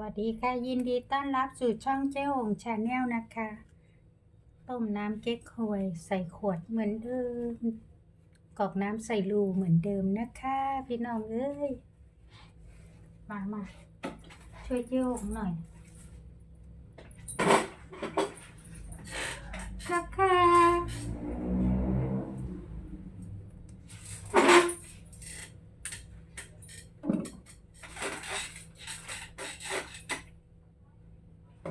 วัสดีค่ะ ยินดีต้อนรับสู่ช่องเจ้าหงชาแนลนะคะ ต้มน้ำเก๊กฮวยใส่ขวดเหมือนเดิมกอกน้ำใส่รูเหมือนเดิมนะคะ พี่น้องเอ้ยมามาช่วยเจ้าหงหน่อย กร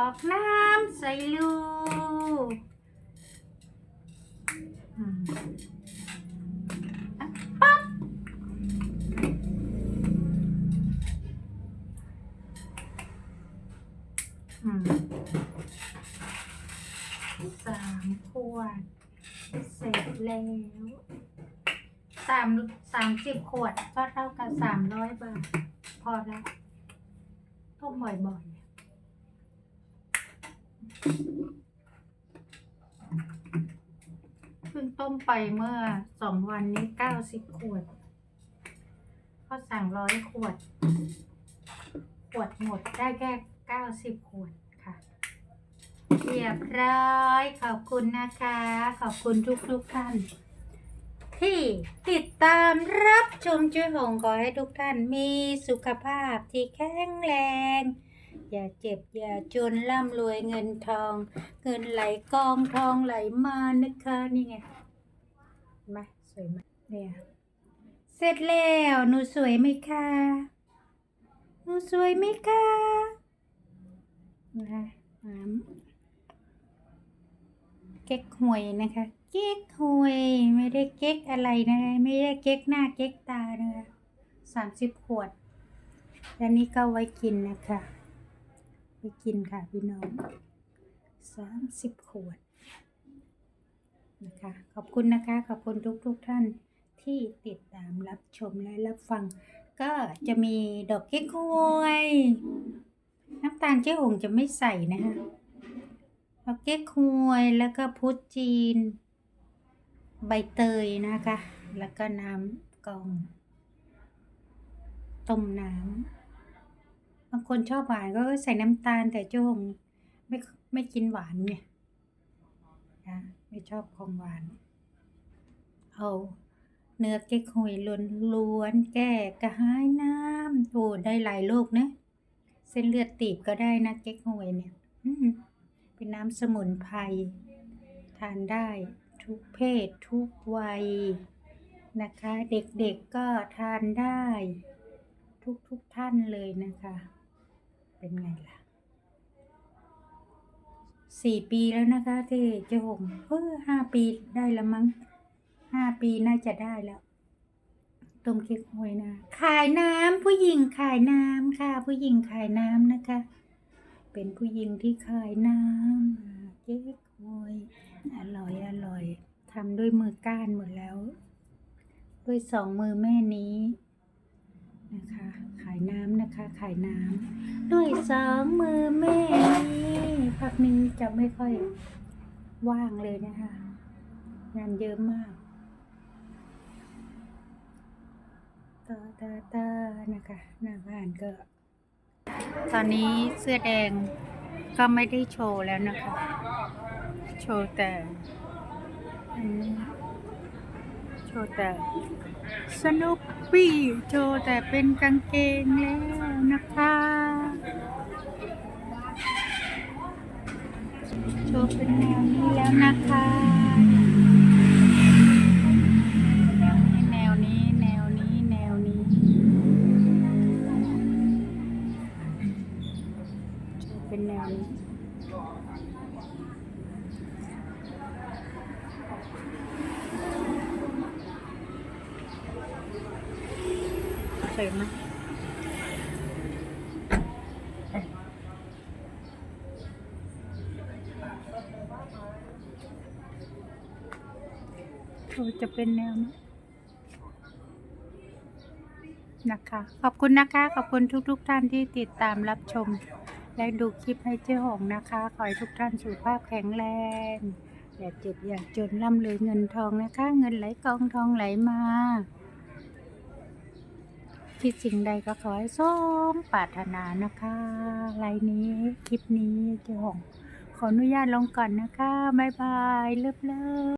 อกน้ำใส่รูอืมอะปั๊บสามขวด เสร็จแล้วสามสามสิบขวดก็เท่ากับสามร้อยบาท พอแล้วต้มบ่อยๆ เพิ่งต้มไปเมื่อสองวันนี้เก้าสิบขวดก็สั่งร้อยขวด ขวดหมดได้แค่เก้าสิบขวดค่ะ เรียบร้อย ขอบคุณนะคะ ขอบคุณทุกทุกท่าน ที่ติดตามรับชมช่วยหงขอให้ทุกท่านมีสุขภาพที่แข็งแรง อย่าเจ็บอย่าจนร่ำรวยเงินทอง เงินไหลกองทองไหลมานะคะนี่ไงเห็นไหมสวยไหมเนี่ยเสร็จแล้วหนูสวยไหมคะหนูสวยไหมคะนะคะน้ำเกก๊กหวยนะคะเก๊กหวยไม่ได้เก๊กอะไรนะคะไม่ได้เก๊กหน้าเก๊กตานะคะสามสิบขวด และนี่ก็ไว้กินนะคะ ไว้กินค่ะพี่น้องสามสิบขวดนะคะขอบคุณนะคะขอบคุณทุกทุกๆท่านที่ติดตามรับชมและรับฟัง ก็จะมีดอกเก๊กฮวยน้ำตาลเจ๊หงจะไม่ใส่นะคะดอกเก๊กฮวยแล้วก็พุทจีน ใบเตยนะคะ แล้วก็น้ำกองต้มน้ำ บางคนชอบหวานก็ใส่น้ำตาลแต่เจ้งไม่ไม่กินหวานไงนะไม่ชอบของหวาน เอาเนื้อเก๊กฮวยล้วนแก้กระหายน้ำโอ้ได้หลายโรคนะเส้นเลือดตีบก็ได้นะเก๊กฮวยเนี่ยอืเป็นน้ำสมุนไพรทานได้ทุกเพศทุกวัยนะคะ เด็กๆก็ทานได้ ทุกๆท่านเลยนะคะ เป็นไงล่ะสี่ปีแล้วนะคะที่เจ้าหงเออห้าปีได้แล้วมั้งห้าปีน่าจะได้แล้วต้มเค้กฮวยนะ ขายน้ำผู้หญิงขายน้ำค่ะ ผู้หญิงขายน้ำนะคะ เป็นผู้หญิงที่ขายน้ำอ่าเค้กฮวยอร่อยอร่อยทำด้วยมือก้านหมดแล้ว ด้วยสองมือแม่นี้ น้ำนะคะ ขายน้ำด้วยสองมือแม่นี้พักนี้จะไม่ค่อยว่างเลยนะคะ งานเยอะมากตาตาตานะคะหน้าบ้านก็ ตอนนี้เสื้อแดงก็ไม่ได้โชว์แล้วนะคะ โชว์แต่ ชว์แต่สนุปปี้โชว์แต่เป็นกางเกงแล้วนะคะ โชว์เป็นแนวนี้แล้ว ใส่ไหมโอ้จะเป็นแนวนี้นะคะ ขอบคุณนะคะ ขอบคุณทุกๆทท่านที่ติดตามรับชม และดูคลิปให้เจ๊หงนะคะ ขอให้ทุกท่านสุขภาพแข็งแรง อย่าเจ็บอย่าจนร่ำรวยเงินทองนะคะ เงินไหลกองทองไหลมา คิดสิ่งใดก็ขอให้สมปรารถนานะคะไลน์นี้คลิปนี้เจ๊หงขออนุญาตลงก่อนนะคะ บ๊ายบาย เลิฟเลิฟ